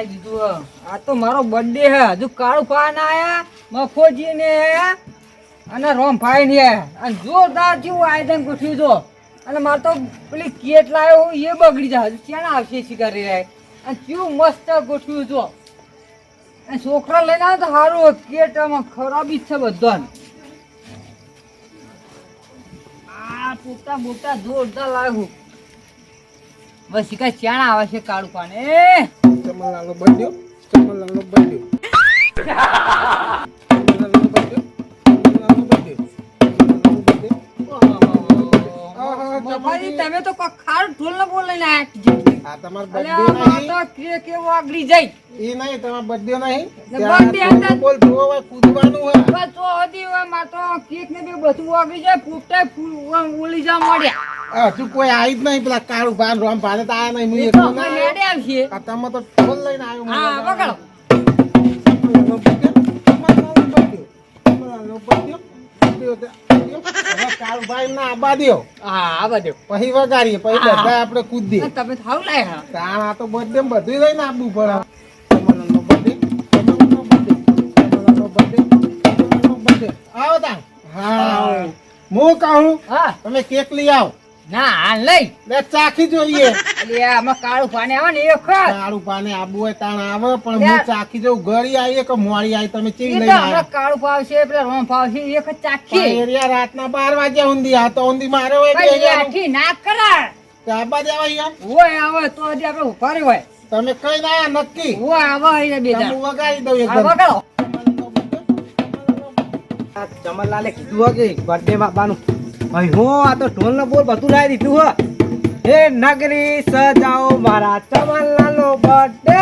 લાવી દીધું, હે. આ તો મારો બર્થડે હે હજુ કાળું પાન આયા? મફોજી ને અને રોમભાઈ ને અને જોરદાર જેવું આયોજન ગોઠવ્યું તો અને મારે તો પેલી કેટ લાવ્યો એ બગડી જાય. હજુ ક્યાં આવશે શિકારી રહે અને કેવું મસ્ત ગોઠવ્યું તો અને છોકરા લઈને આવે તો સારું કેટ આમાં ખરાબી જ છે બધાને. આ પોતા મોટા જોરદાર લાગુ બસ શિકાર ચાણ આવે છે કાળુ પાન. ચમનલાલનો birthday, ચમનલાલનો ચમનજી. તમે તો ખાર ખારું ઢોલ ને બોલ લઈને આયા આ તમારો અલ્યા, birthday આમાં નહીં? તો કે કે વાગડી જાય. ઈ નહીં, તમારો birthday નહીં? બોલ, જોવો હોય, કૂદવાનું હોય. બસ તો હતી હવે તો કેક ને બધું વાગડી જાય ફૂટતા ઓલી જા મળ્યા. હજુ કોઈ આવી જ નહીં પેલા કાળું ભાન રોમ ભાને તો આયા નહીં હું તો ના અમે હેડે આવશે તમે તો ઢોલ લઈને આવ્યો હા પકડો પછી વગાડીએ પછી. બધા આપણે કૂદીએ. તમે થાવ લાયમાં બધું લઈને આપવું પડે. આવો તાં હા. હું. કહું હા. તમે કેક લઈ આવો? ના હાલ લઈ બે ચાખી જોઈએ. એટલે આમાં કાળું પાણી આવે ને એ ખા કાળું પાણી આબુ હોય તાણ આવે પણ હું ચાખી જઉં. ઘરી આવીએ કે મોડી આવી તમે ચીવી લઈ આવે. કાળું પાવશે પેલા રોમ પાવશે એક જ ચાખી. એરિયા રાતના બાર વાગ્યા ઊંધી આ તો ઊંધી મારે હોય આઠી ના કરા આબા દેવા હોય આવે તો હજી આપણે ઊભા હોય. તમે કઈ ના નક્કી? હોય આવે અહીંયા બે વગાડી દઉં એક વગાડો. ચમનલાલે કીધું હો કે બર્થડે બાપાનું ભાઈ હો આ તો ઢોલ નો બોલ બધું લાવી દીધું હો. હે નગરી સજાઓ મારા ચમનલાલનો બર્થડે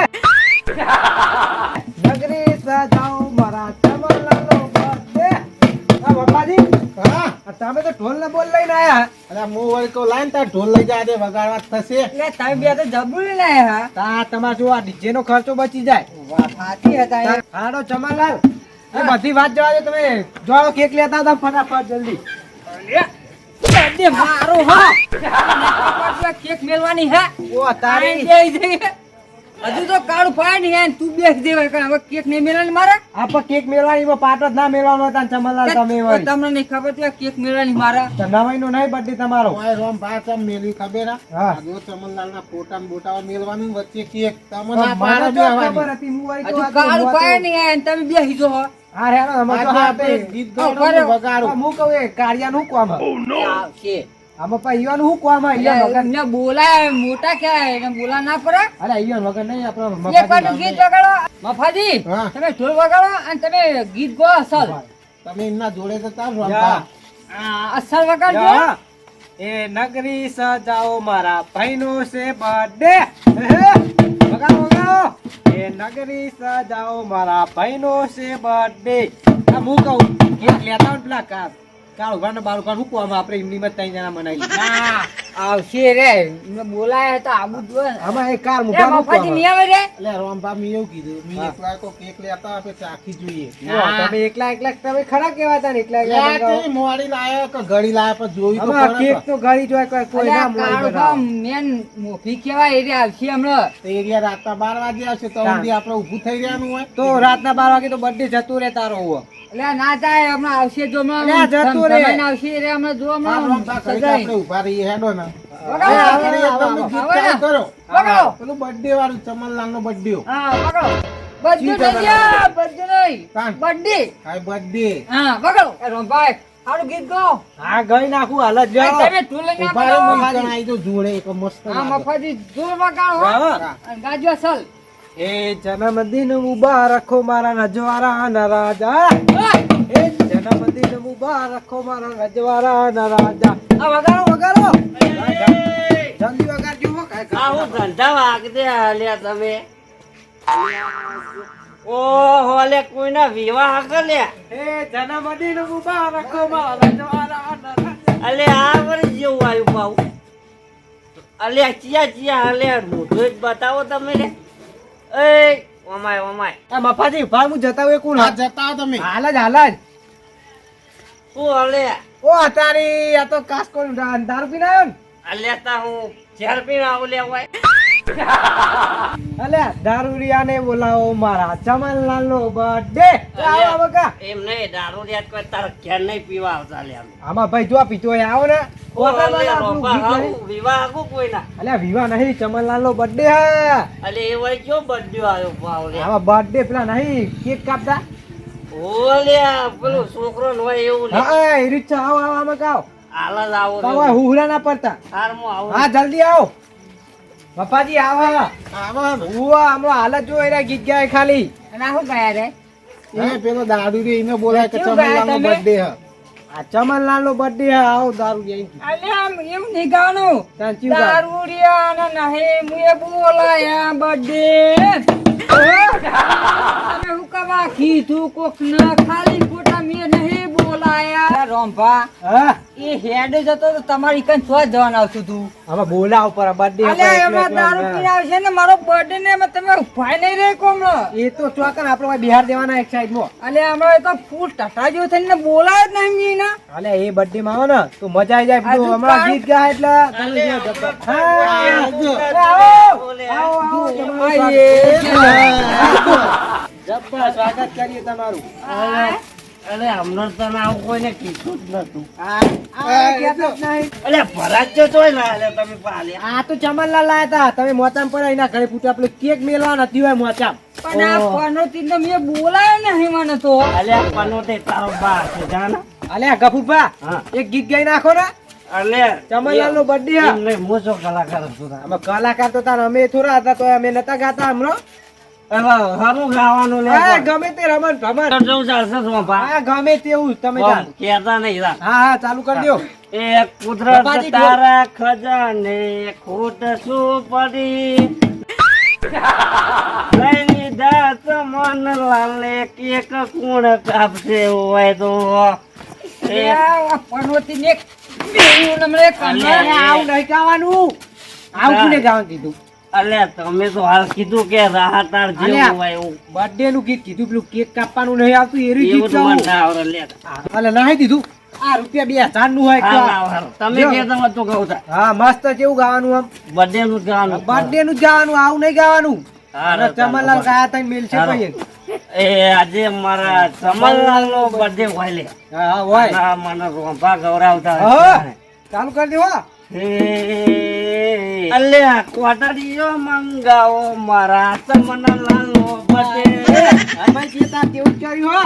નગરી સજાઓ મારા ચમનલાલનો બર્થડે આ બાપાજી? હા. તમે તો ઢોલ ને બોલ લઈને આયા. અરે મો વળી કહું લાઈન તાર ઢોલ લઈ જા દે વગાડવા થશે. એટલે તમે બે તો જબરું ને હા તા તમારું જો આ ડીજે નો ખર્ચો બચી જાય. વાત સાચી હતા. હાડો ચમનલાલ બધી વાત જવા દે તમે. જોડો કેક લેતા હતા ફટાફટ જલ્દી. મારો હા. કેક મેળવાની હે. ઓ તારી. જઈ જઈ. હજુ તો કાળું પાય ને હે, તું બેસ દેવાય કારણ હવે કેક નહીં મેળવાની મારે? આપા કેક મેળવાની એમાં પાટ જ ના મેળવાનો હતા ને ચમનલાલ તમે તમને નહીં ખબર તો કેક મેળવાની મારે. ધંધાભાઈ નો નહીં બર્થડે તમારો. ઓય રોમ ભાષા મેલી ખબર હા? જો આ ના ફોટા બોટાવા બોટા મેલવાનું વચ્ચે કેક. તમને તો બેહવાની. ખબર હતી હું આઈ તો કાળું પાય તો- નહીં તમે બેસી જો હા. રે અમે તો આપણે ગીત ગાવાનું બરાબર. હું કહું એ કાળિયાનું શું કામ નો આવશે. આમાં શું કામ હે? વગર એમને બોલાય મોટા કહેવાય એને બોલા ના પડે અરે ઈયોન વગર નહીં આપણો એક વાર ગીત વગાડો. મફાજી. તમે ઢોલ વગાડો અને તમે ગીત ગો અસલ. તમે એમના જોડે તો તાર રમતા. અસલ વગાડજો. એ નગરી સજાઓ મારા ભાઈનો છે બર્થડે વગાડો વગાડો. એ નગરી સજાઓ મારા ભાઈનો છે બર્થડે આ હું કહું કેક લેતા પેલા કા કાળુભાઈ ને બાળુભાઈ શું કહું આપણે એમની માં ત્રણ જણા મનાવી આવશે રે. મે બોલાય તો આબુ જ હોય આમાં એક કાર મુકા મફાજી નહીં આવે રે. એટલે રોમપા મી એવું કીધું. મી એકલા તો કેક લેતા આપણે ચાખી જોઈએ. ના. તમે એકલા એકલા તમે ખરા કેવા હતા ને? એકલા એકલા મોડી લાયો કે ઘડી લાયો પણ જોઈ તો ખરા કેક તો. ઘડી જોય કોઈ કોઈ ના મોડી બનાવે. મેન મોફી કહેવાય એ રે આવશે હમણાં. તો એરિયા રાતના બાર વાગે આવશે તો હા. સુધી આપણે ઊભું થઈ રહેવાનું હોય. તો રાતના બાર વાગે તો બર્થડે જતું રહે તારો હોવો એટલે ના જાય હમણાં આવશે જો હમણાં. અલ્યા, જતું રે. ધમ- આવશે રે હમણાં જો હમણાં. આપણે ઊભા રહીએ હેડો ને. બર્થડે વાળું ચમનલાલ. નો બર્થડે એ જન્મદિન મુબારક મારા નજવારા ના રાજા એ જન્મદિન મુબારક મારા નજવારા ના રાજા આ વગાડો. વગાડો. કાંઈ ધંધા વાગદે હાલ્યા તમે. ઓહો લે કોઈના વિવાહ કર્યા એ મુબારક રજવાડા ના અલે આ વર્ષ જેવું આવ્યું પાઉ અલે ચિયા ચિયા અલે મોઢું જ બતાવો તમે રે એ ઓમાય ઓમાય. આ મફાજી ભાઈ હું જતા હોય કોણ જતા તમે. હાલ જ હાલ જ. શું અલે. ઓ અતારી આ તો દારૂ પીને આવ્યો ને. અલે તા હું ઝેર પીને આવું લે હોય. અલ્યા દારૂડિયાને બોલાવો મારા ચમનલાલનો બર્થડે આવો બકા. એમ નહીં દારૂરિયા કોઈ તાર ઘેર નહીં પીવા આવતા લે આમાં ભાઈ જો પીતો હોય આવો ને. વિવાહ હારું કોઈના. અલ્યા વિવાહ નહીં ચમનલાલનો બર્થડે હે. અલે એ વળી કયો બર્થડે આવ્યો પાવલે આમાં બર્થડે પેલા નહીં કેક કાપતા. ઓલે આ પેલો છોકરો નો હોય એવું. હા એ રીત આવો આવો આમાં કાવ. હાલ જ આવો રે. હુહરા ના પડતા. હારમાં આવો. હા જલ્દી આવો. પપ્પાજી આવો. આવો હુવા આમાં હાલત જો એરા ગીત ગાય ખાલી. ના હું ગયા રે. એ પેલો દારૂ રે એને બોલાય કે ગાયા ચમનલાલનો તમે? હે. આ ચમનલાલ નો બર્થડે હે આવો દારૂ જઈ અલે આમ એમ નહીં દારૂ રે ના નહીં મુએ બોલાયા બર્થડે હું કવા કીધું કોક ના ખાલી ખોટા મેં નહીં બોલાયા? રોંભા એ હેડ જતો તો તમારી કન સ્વ જવાન આવતું તું. ઉપર બર્થડે અલે એમાં દારૂ પીને આવશે ને મારો બર્થડે ને એમાં તમે ઉભાઈ નહીં રહે કોમ એ તો ચોકન આપણે બિહાર દેવાના એક સાઈડમાં. અલે હમણાં તો ફૂલ ટટા જેવું થઈને બોલાય જ નહીં મીના અલે એ બર્થડે માં આવે ને તો મજા આવી જાય બધું. હમણાં ગીત ગાય એટલે. આવો. આવો. જબ્બર સ્વાગત કરીએ તમારું. અલે, અલે હમણાં આવું કોઈને કીધું જ નતું. આ આ કહેતા જ નહીં. અલે ભરાજ જો તોય ના તમે પાલે. આ તો ચમનલાલ લાયા હતા તમે મોચામ પર એના ઘરે પૂછ્યા પેલું કેક મેલવા નથી હોય મોચામ પણ આ પનોતી ને મેં બોલાયો નહીં મને તો અલે આ તારો બા છે જાને? અલે ગફુરભા એક ગીત ગાઈ નાખો ને અલે ચમનલાલ નો બર્થડે હે. શું કલાકાર છું કલાકાર તો તાર અમે થોડા હતા તો અમે નતા ગાતા હમણાં હારું ગાવાનું લે હા, ગમે તે રમણ ભમણ ચાલશે હા ગમે તેવું તમે આમ તાર. નહીં હા હા ચાલુ કરી દો એ કુદરત તારા ખજાને ખોટ શું પડી? લઈ લીધા ચમન લાલે કેક કુણ કાપશે હોય તો. એ ને મને આવું નહીં ગાવાનું આવું કોને ગાવાનું કીધું? અલે તમે તો હાલ કીધું કે રાહત તાર જેવું હોય એવું. બર્થડે નું ગીત કીધું પેલું કેક કાપવાનું નહીં આવતું એરું એવું ગીત ગાવું ના અલે નાહી દીધું. આ રૂપિયા બે હજારનું હોય તમે હાલ. તમે તો ગાવ હા મસ્ત કેવું ગાવાનું આમ? બર્થડે નું ગાવાનું. બર્થડે નું ગાવાનું આવું નહીં ગાવાનું. ચમનલાલ ગાયા તા મેલ છે. એ આજે મારા ચમનલાલ નો બર્થડે હોય લે. હા હોય. ના, મને ગવરાવતા ચાલુ કરી દેવા. હો. હે, અલ્યા કોટડીઓ મંગાવો મારા ચમનલાલ નો બર્થડે હા ભાઈ જે તાર તેવું કર્યું હો.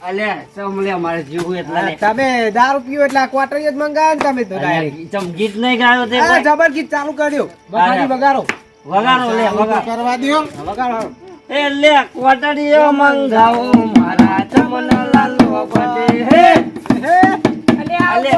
અલ્યા ચમલે મારે જીવું એટલે. તમે દારૂ પીવો એટલે આ ક્વાર્ટર જ મંગાવે તમે તો અલ્યા, direct. ચમ ગીત નહીં ગાયો તે? જબર ગીત ચાલુ કર્યો. બફાજી વગાડો. વગાડો લે વગાડો. કરવા દ્યો. વગાડો. એ લે કોટડીઓ મંગાવો મારા ચમનલાલ નો બર્થડે હે હે. અલે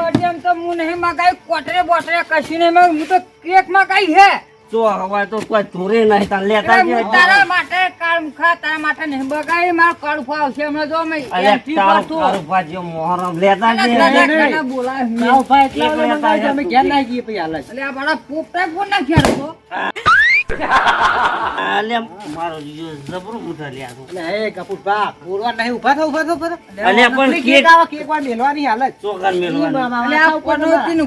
તો હું નહીં મગાઈ કોટરે બોટરે કશું નહીં. હું તો કેક મગાઈ હે તો હવે તો કોઈ ધોરે નહીં તાર લેતા જ તારા માટે કાળમુખા તારા માટે નહીં બગાઈ મારો કડફો આવશે હમણાં જો મે અલ્યા entry તારું કરતો. તારું ભાજીઓ મોહરમ લેતા જ નહીં. બોલાય મેં. લાવો ભાઈ એટલા અમે. ઘેર ના જઈએ પછી હાલ જ. અલે આ મારા પોપટા ફોન નાખ્યા તો મારો લ્યા તું. નહીં, થા, થા. પણ કેક કેક વાર મેલવાની. મેલવાની. અલે આ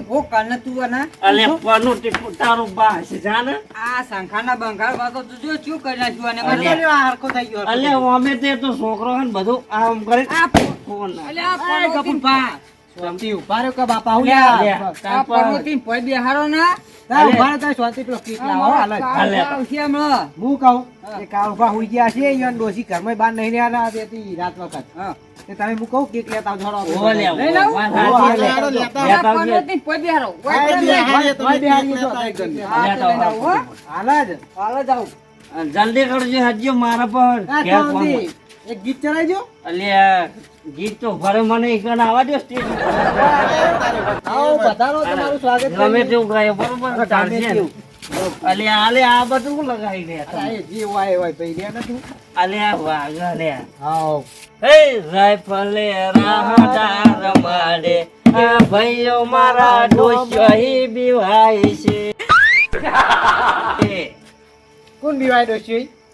ભોગ કાઢને તું અને અલ્યા પનું તારું બા છે જાને આ શંખાના બંગાળ વાતો તું જો શું કરી નાખ્યું અને માથા આ હરખો થઈ ગયો, અમે તે તો છોકરો હે ને બધું આમ કરે આ પ- ફોન અલે આ એ પનોતી- કપૂરભા, શાંતિ, ઊભા રહ્યો કે બાપા, હું યાર. આ પનોતી પૈ બેહારો ના તાર ઊભા રહ્યો, તાર શાંતિ પેલો કેક લાવો, મારો હાલ જ. કાળો આવશે હમણાં. હું કહું કે કાળ ઊભા હુઈ ગયા છે ઈયોને ડોશી ઘરમાં બહાર નહીં રહ્યા હતી રાત વખત હા. તે તમે હું કહું કેક લેતા હાલો, ઓ. લેતા લેતા બેહારો. બિહારી. હાલ જ. હાલ જ આવું. જલ્દી કરજો હજ્જો મારા પર. ફોન. એક ગીત ચલાવજો. અલ્યા ગીત તો ભરે મને ઈકન આવવા દો સ્ટેજ આવો પધારો તમારું સ્વાગત ગમે કરીએ. તેવું ગાય બરોબર ચાલશે અલ્યા આલે આ બધું હું લગાવી અરે, એ જે વાય વાય ભાઈ રહ્યા નથી. અલ્યા વાગા લે. આવો. હે રાયફલે રાહદાર માડે આ ભાઈઓ મારા ડોશી બીવાય છે. કોણ બિવાય ડોશી?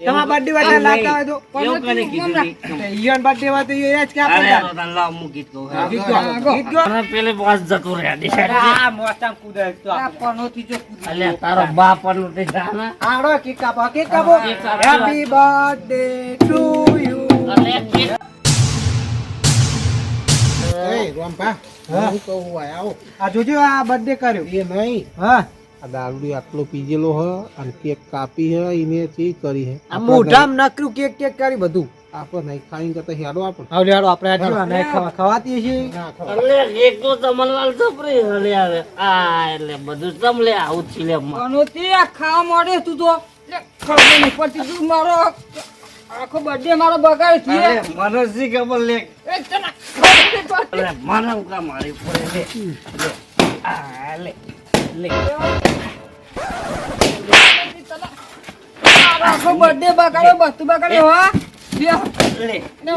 તમારા બર્થડે વાળા લાગતા હોય તો એવું કને કીધું ઈયોન birthday હોય તો એ જ ક્યાં અરે પડતા? આ તો લાવ મુ ગીત કહું ગીત ગો, ગીત ગો. મને પેલે પાસ જતું રહે આ મોસ્ટામ કુદે તો આ આપણે. પનોતી જો કૂદી. અલે તારો બાપનું? તે જાના આડો કે કાપો કેક કાપો. હેપી બર્થડે ટુ યુ અલે કે એ રોમભા હા. હું કહું આવો. આ જોજો આ બર્થડે કર્યો. એ નહીં. હા. આ દારૂડી આટલો પીજેલો હ અને કેક કાપી હે એને ચી કરી હે. આ મોઢામ નાખ્યું કેક કેક કરી બધું. આપણે નહીં ખાઈને કરતા હેડો આપણે. આવડે હાડો આપણે આ જેવા નહીં ખાવા ખવાતી છે અલે એક તો તમનલાલ સપરી હલે આવે આ એટલે બધું ચમલે આવું છે લે માં. પનોતી આ ખાવા મોડે તું તો. લે, ખબર પડતી તું મારો આખો બર્થડે મારો બગાડ છે. અરે મને શી ખબર લે? એ તને મને કામ મારી પડે લે લે આ લે લે આખો બર્થડે બગાડ્યો હા. લે. લે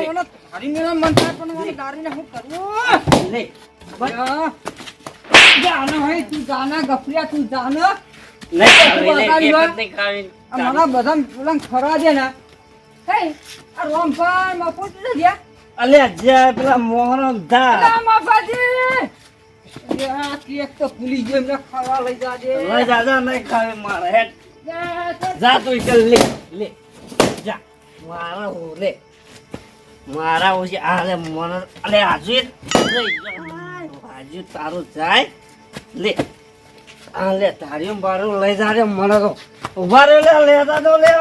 ને મન થાય પણ મારે દારૂને લે હા. જાનો હે તું જાના ગફરિયા તું જાના મારા બધા પેલા ખરા છે ને. હે આ રોમભાઈ મફત ગયા અલ્યા જ્યાં પેલા મોહન અલા, મફાજી! કેક તો ભૂલી ગયો એમને ખાવા લઈ જાજે. લઈ દાદા નહીં ખાવી મારે હેડ. જા, તો ચાલ લે લે. જા. મારા હું લે. મારા હું છે આ લે મને અલે આજુ આજુ તારું જાય. લે. આ લે તારી બારું લઈ જા મને તો ઊભા રે લે લેતા તો લે!